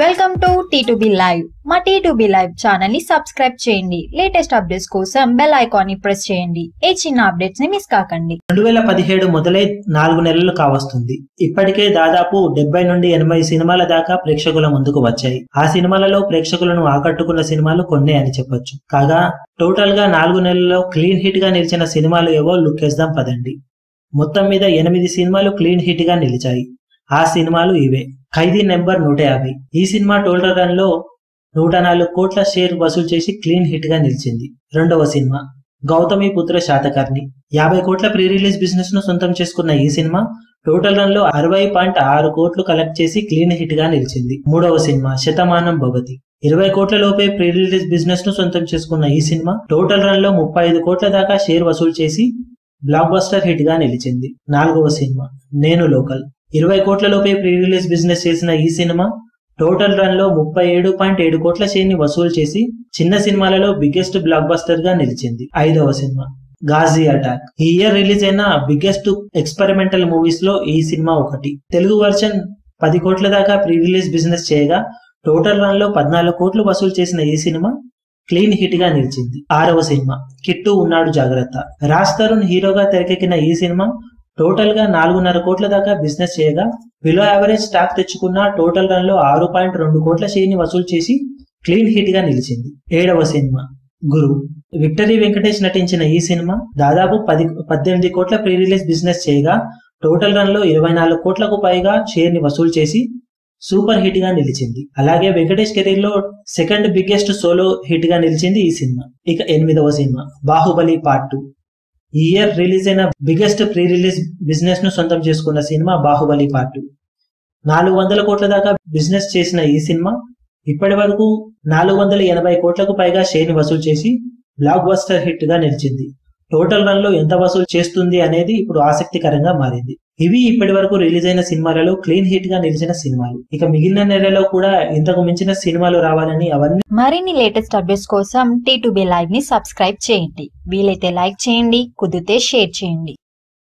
Welcome to T two B live మా T two B live ఛానల్ని subscribe చేయండి. Latest updates కోసం bell ఐకాన్ని ప్రెస్ చేయండి. ఏ చిన్న అప్డేట్స్ని మిస్ కాకండి. రెండు వేల పదిహేడు మొదలై నాలుగు నెలలు కావస్తుంది. ఇప్పటికే దాదాపు డెబ్బై నుండి ఎనభై సినిమాల దాకా ప్రేక్షకుల ముందుకు వచ్చాయి. ఆ సినిమాలలో ప్రేక్షకులను ఆకట్టుకున్న సినిమాలు కొన్నే అని చెప్పొచ్చు. కాగా టోటల్గా నాలుగు నెలల్లో క్లీన్ హిట్గా నిలిచిన సినిమాలు ఏవో లుక్కేద్దాం పదండి. మొత్తం మీద ఎనిమిది సినిమాలు క్లీన్ హిట్గా నిలిచాయి. ఆ సినిమాలు ఇవే. ఖైదీ నెంబర్ నూట యాభై. ఈ సినిమా టోటల్ రన్లో నూట నాలుగు కోట్ల షేర్ వసూలు చేసి క్లీన్ హిట్గా నిలిచింది. రెండవ సినిమా. గౌతమి పుత్ర శాతకర్ణి. యాభై కోట్ల ప్రీ రిలీజ్ బిజినెస్ను సొంతం చేసుకున్న ఈ సినిమా టోటల్ రన్లో అరవై పాయింట్ ఆరు కోట్లు కలెక్ట్ చేసి క్లీన్ హిట్గా నిలిచింది. మూడవ సినిమా శతమానం భవతి. ఇరవై కోట్ల లోపే ప్రీ రిలీజ్ బిజినెస్ను సొంతం చేసుకున్న ఈ సినిమా టోటల్ రన్లో ముప్పై ఐదు కోట్ల దాకా షేర్ వసూలు చేసి బ్లాక్ బస్టర్ హిట్గా నిలిచింది. నాలుగవ సినిమా. నేను లోకల్. ఇరవై కోట్లలోపే ప్రీ రిలీజ్ బిజినెస్ చేసిన ఈ సినిమా టోటల్ రన్లో ముప్పై ఏడు పాయింట్ ఏడు కోట్ల షేర్ వసూలు చేసి చిన్న సినిమాలలో బిగ్గెస్ట్ బ్లాక్ బస్టర్గా నిలిచింది. ఐదవ సినిమా గాజీ అటాక్ ఈ ఇయర్ రిలీజ్ అయిన బిగ్గెస్ట్ ఎక్స్పెరిమెంటల్ మూవీస్లో ఈ సినిమా ఒకటి. తెలుగు వర్షన్ పది కోట్ల దాకా ప్రీ రిలీజ్ బిజినెస్ చేయగా టోటల్ రన్లో పద్నాలుగు కోట్లు వసూలు చేసిన ఈ సినిమా క్లీన్ హిట్గా నిలిచింది. ఆరవ సినిమా కిట్టు ఉన్నాడు జాగ్రత్త. రాజ్ తరుణ్ హీరోగా తెరకెక్కిన ఈ సినిమా టోటల్గా నాలుగున్నర కోట్ల దాకా బిజినెస్ చేయగా బిలో యావరేజ్ స్టాక్ తెచ్చుకున్న టోటల్ రన్లో ఆరు పాయింట్ రెండు కోట్ల షేర్ని వసూలు చేసి క్లీన్ హిట్గా నిలిచింది. ఏడవ సినిమా గురు. విక్టరీ వెంకటేష్ నటించిన ఈ సినిమా దాదాపు పది పద్దెనిమిది కోట్ల ప్రీ రిలీజ్ బిజినెస్ చేయగా టోటల్ రన్లో ఇరవై నాలుగు కోట్లకు పైగా షేర్ని వసూలు చేసి సూపర్ హిట్గా నిలిచింది. అలాగే వెంకటేష్ కెరీర్లో సెకండ్ బిగ్గెస్ట్ సోలో హిట్గా నిలిచింది ఈ సినిమా. ఇక ఎనిమిదవ సినిమా బాహుబలి పార్ట్ టూ ఈ ఇయర్ రిలీజ్ అయిన బిగ్గెస్ట్ ప్రీ రిలీజ్ బిజినెస్ను సొంతం చేసుకున్న సినిమా బాహుబలి పార్ట్ నాలుగు వందల కోట్ల దాకా బిజినెస్ చేసిన ఈ సినిమా ఇప్పటి వరకు నాలుగు వందల ఎనభై కోట్లకు పైగా షేర్ని వసూలు చేసి బ్లాక్ బస్టర్ హిట్గా నిలిచింది. టోటల్ రన్లో ఎంత వసూలు చేస్తుంది అనేది ఇప్పుడు ఆసక్తికరంగా మారింది. ఇవి ఇప్పటి వరకు రిలీజ్ అయిన సినిమాలలో క్లీన్ హిట్గా నిలిచిన సినిమాలు. ఇక మిగిలిన నెలలో కూడా ఇంతకు మించిన సినిమాలు రావాలని అవన్నీ మరిన్ని లేటెస్ట్ అప్డేట్స్ కోసం టీ టు బి లైవ్ని సబ్స్క్రైబ్ చేయండి. వీలైతే లైక్ చేయండి కుదిరితే షేర్ చేయండి.